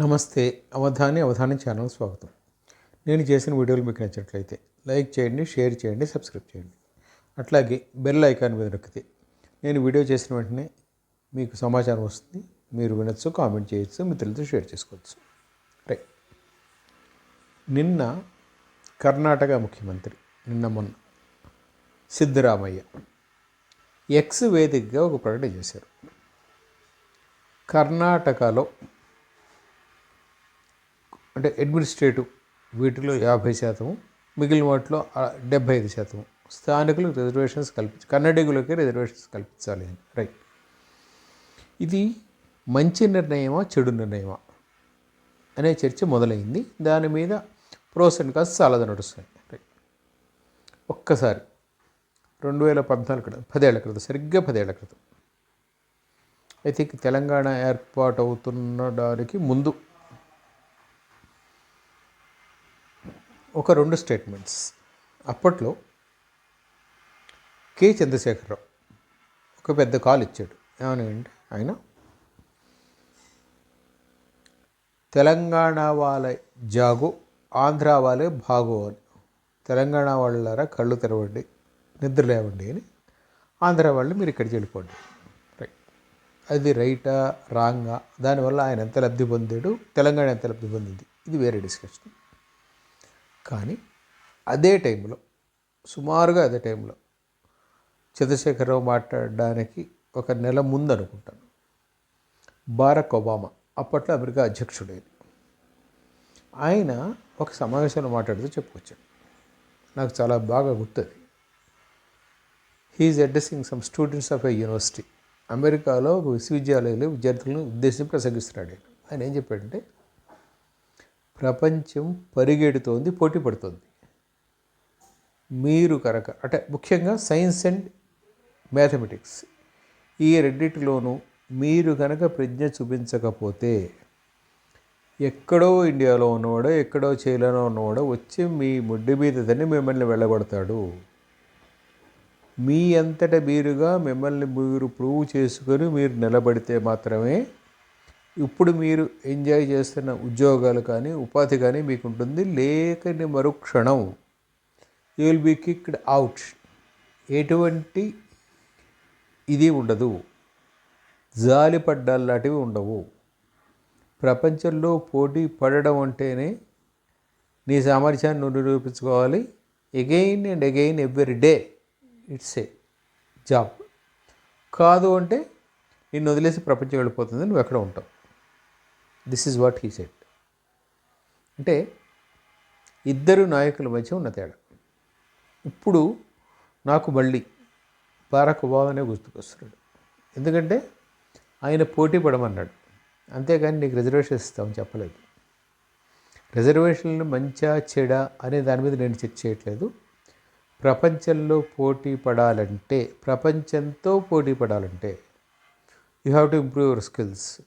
నమస్తే అవధాని అవధాని ఛానల్ స్వాగతం. నేను చేసిన వీడియోలు మీకు నచ్చినట్లయితే లైక్ చేయండి షేర్ చేయండి సబ్స్క్రైబ్ చేయండి. అట్లాగే బెల్ ఐకాన్ మీద నొక్కితే నేను వీడియో చేసిన వెంటనే మీకు సమాచారం వస్తుంది. మీరు వినొచ్చు కామెంట్ చేయొచ్చు మిత్రులతో షేర్ చేసుకోవచ్చు. రైట్. నిన్న కర్ణాటక ముఖ్యమంత్రి నిన్న మొన్న సిద్ధరామయ్య ఎక్స్ వేదికగా ఒక ప్రకటన చేశారు. కర్ణాటకలో అంటే అడ్మినిస్ట్రేటివ్ వీటిలో యాభై శాతం మిగిలిన వాటిలో డెబ్బై డెబ్భై ఐదు శాతం స్థానికులకు రిజర్వేషన్స్ కల్పించి కన్నడిగులకి రిజర్వేషన్స్ కల్పించాలి అని. రైట్ ఇది మంచి నిర్ణయమా చెడు నిర్ణయమా అనే చర్చ మొదలైంది. దాని మీద ప్రోస్ అండ్ కాస్ చాలా నడుస్తున్నాయి. రైట్ ఒక్కసారి రెండు వేల పద్నాలుగు క్రితం పదేళ్ళ క్రితం సరిగ్గా పదేళ్ళ క్రితం. ఐ థింక్ తెలంగాణ ఏర్పాటు అవుతున్నడానికి ముందు ఒక రెండు స్టేట్మెంట్స్ అప్పట్లో కె చంద్రశేఖరరావు ఒక పెద్ద కాల్ ఇచ్చాడు. ఏమని ఆయన తెలంగాణ వాళ్ళ జాగో ఆంధ్ర వాళ్ళే భాగో అని. తెలంగాణ వాళ్ళారా కళ్ళు తెరవండి నిద్ర లేవండి అని ఆంధ్ర వాళ్ళు మీరు ఇక్కడికి వెళ్ళిపోండి. రైట్ అది రైటా రాంగా? దానివల్ల ఆయన ఎంత లబ్ధి పొందాడు? తెలంగాణ ఎంత లబ్ధి పొందింది? ఇది వేరే డిస్కషన్ కానీ అదే టైంలో సుమారుగా అదే టైంలో చంద్రశేఖరరావు మాట్లాడడానికి ఒక నెల ముందు అనుకుంటాను. బారక్ ఒబామా అప్పట్లో అమెరికా అధ్యక్షుడైన. ఆయన ఒక సమావేశంలో మాట్లాడుతూ చెప్పుకొచ్చాడు. నాకు చాలా బాగా గుర్తుంది. He's addressing some students of a university అమెరికాలో ఒక విశ్వవిద్యాలయంలో విద్యార్థులను ఉద్దేశించి ప్రసంగిస్తున్నాడు ఆయన. ఆయన ఏం చెప్పాడంటే ప్రపంచం పరిగెడుతోంది పోటీ పడుతోంది. మీరు కనుక అంటే ముఖ్యంగా సైన్స్ అండ్ మ్యాథమెటిక్స్ ఈ రెండింటిలోనూ మీరు కనుక ప్రజ్ఞ చూపించకపోతే ఎక్కడో ఇండియాలో ఉన్నవాడో ఎక్కడో చైనాలో ఉన్నవాడో వచ్చి మీ ముడ్డి మీద తన్ని మిమ్మల్ని వెళ్ళగొడతాడు. మీ అంతట మీరుగా మిమ్మల్ని మీరు ప్రూవ్ చేసుకొని మీరు నిలబడితే మాత్రమే ఇప్పుడు మీరు ఎంజాయ్ చేస్తున్న ఉద్యోగాలు కానీ ఉపాధి కానీ మీకు ఉంటుంది లేకని మరుక్షణం you will be kicked out ఎటువంటి ఇది ఉండదు. జాలిపడ్డాలు లాంటివి ఉండవు. ప్రపంచంలో పోటీ పడడం అంటేనే నీ సామర్థ్యాన్ని నువ్వు నిరూపించుకోవాలి. Again and again every day it's a job కాదు అంటే నిన్ను వదిలేసి ప్రపంచం వెళ్ళిపోతుంది నువ్వు ఎక్కడ ఉంటావు? This is what he said అంటే ఇద్దరు నాయకుల మధ్య ఉన్న తేడా. ఇప్పుడు నాకు మళ్ళీ బారాక్ ఒబామానే గుర్తుకొస్తున్నాడు. ఎందుకంటే ఆయన పోటీ పడమన్నాడు. అంతేగాని నీకు రిజర్వేషన్ ఇస్తామని చెప్పలేదు. రిజర్వేషన్లు మంచా చెడా అనే దాని మీద నేను చర్చ చేయట్లేదు. ప్రపంచంలో పోటీ పడాలంటే ప్రపంచంతో పోటీ పడాలంటే you have to improve your skills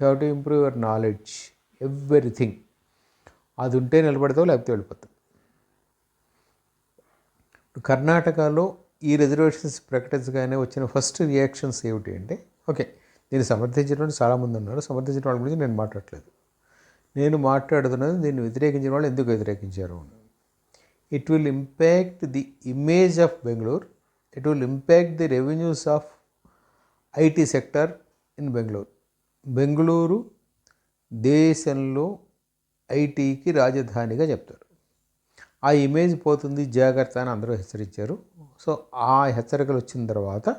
you have to improve your knowledge everything. అది ఉంటే నిలబడతావు లేకపోతే వెళ్ళిపోతావు. కర్ణాటకలో ఈ రిజర్వేషన్స్ ప్రకటించగానే వచ్చిన ఫస్ట్ రియాక్షన్స్ ఏమిటి అంటే ఓకే దీన్ని సమర్థించిన వాళ్ళు చాలామంది ఉన్నారు. సమర్థించిన వాళ్ళ గురించి నేను మాట్లాడలేదు. నేను మాట్లాడుతున్నది దీన్ని వ్యతిరేకించిన వాళ్ళు ఎందుకు వ్యతిరేకించారు అని. It will impact the image of Bengaluru it will impact the revenues of IT sector in Bengaluru Bengaluru దేశంలో ఐటీకి రాజధానిగా చెప్తారు. ఆ ఇమేజ్ పోతుంది జాగ్రత్త అని అందరూ హెచ్చరించారు. సో ఆ హెచ్చరికలు వచ్చిన తర్వాత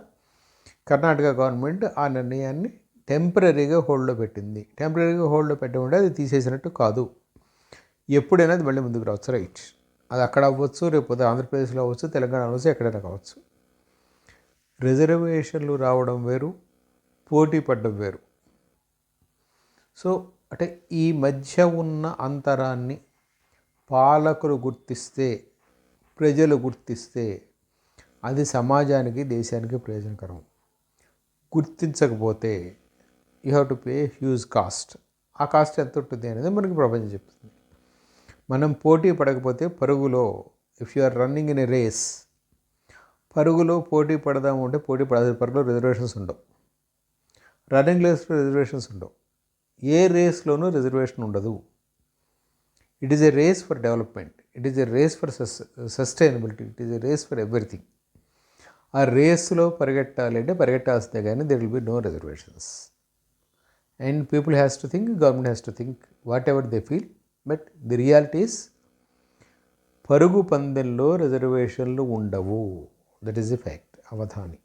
కర్ణాటక గవర్నమెంట్ ఆ నిర్ణయాన్ని టెంపరీగా హోల్డ్లో పెట్టింది. టెంపరీగా హోల్డ్లో పెట్టకుండా అది తీసేసినట్టు కాదు. ఎప్పుడైనా అది మళ్ళీ ముందుకు రావచ్చు. రైట్. అది అక్కడ అవ్వచ్చు రేపు ఆంధ్రప్రదేశ్లో అవ్వచ్చు తెలంగాణలో అవ్వచ్చు ఎక్కడైనా కావచ్చు. రిజర్వేషన్లు రావడం వేరు పోటీ పడడం వేరు. సో అంటే ఈ మధ్య ఉన్న అంతరాన్ని పాలకులు గుర్తిస్తే ప్రజలు గుర్తిస్తే అది సమాజానికి దేశానికి ప్రయోజనకరం. గుర్తించకపోతే you have to pay huge cost. ఆ కాస్ట్ ఎంత ఉంటుంది అనేది మనకి ప్రపంచం చెప్తుంది. మనం పోటీ పడకపోతే పరుగులో if you are running in a race పరుగులో పోటీ పడదాము అంటే పోటీ పడదు పరుగులో రిజర్వేషన్స్ ఉండవు. రన్నింగ్ రేస్లో రిజర్వేషన్స్ ఉండవు. ఏ రేస్లోనూ రిజర్వేషన్ ఉండదు. It is a race for development it is a race for sus sustainability it is a race for everything ఆ రేస్లో పరిగెట్టాలి అంటే పరిగెట్టాల్సిందే కానీ there will be no reservations and people has to think government has to think whatever they feel but the realities పరుగు పందెంలో రిజర్వేషన్లు ఉండవు. That is a fact Avadhani.